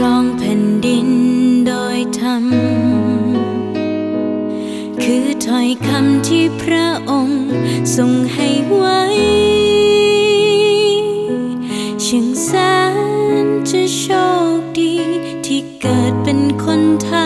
รองแผ่นดินโดยธรรม คือถ้อยคำที่พระองค์ทรงให้ไว้ช่างแสนจะโชคดีที่เกิดเป็นคนไทย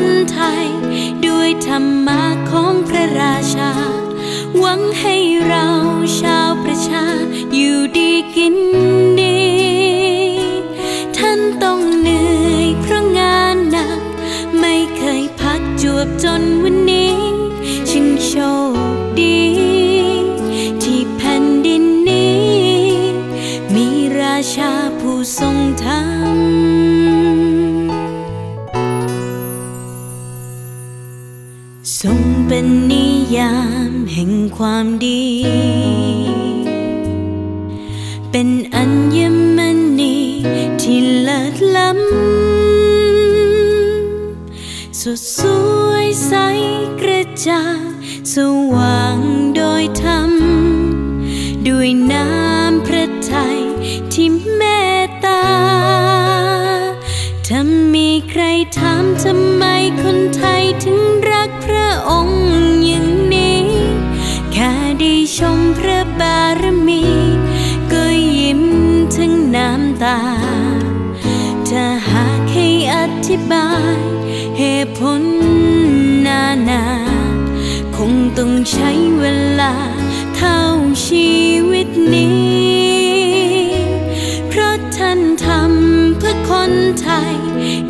คนไทย ด้วยธรรมะของพระราชา หวังให้เราชาวประชาอยู่ดีกิน ทรงเป็นนิยามแห่งความดี เป็นอัญมณีที่เลิศล้ำสดสวยใสกระจ่างสว่างโดยธรรม ด้วยน้ำพระทัยที่เมตตา ถ้ามีใครถามทำไมคน ธิบาย เหตุผลนานา คงต้องใช้เวลาเท่าชีวิตนี้ เพราะท่านทำเพื่อคนไทย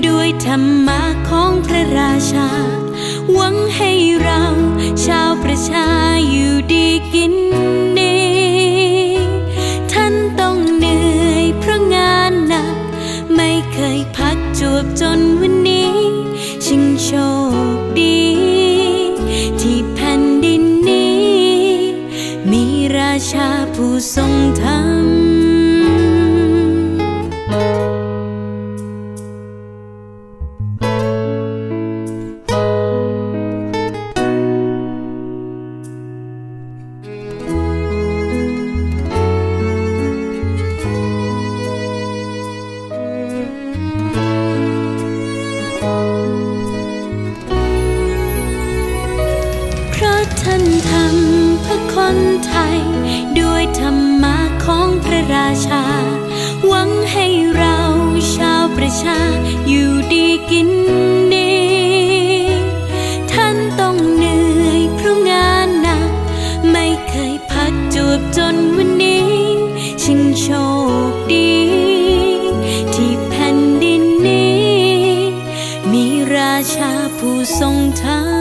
ด้วยธรรมะของพระราชา หวังให้เราชาวประชาอยู่ดีกิน ชาผู้ ราชา หวังให้เราชาวประชาอยู่ดีกินดี ท่านต้องเหนื่อยเพราะงานหนัก ไม่เคยพักจวบจนวันนี้ช่างโชคดี ที่แผ่นดินนี้ มีราชาผู้ทรงธรรม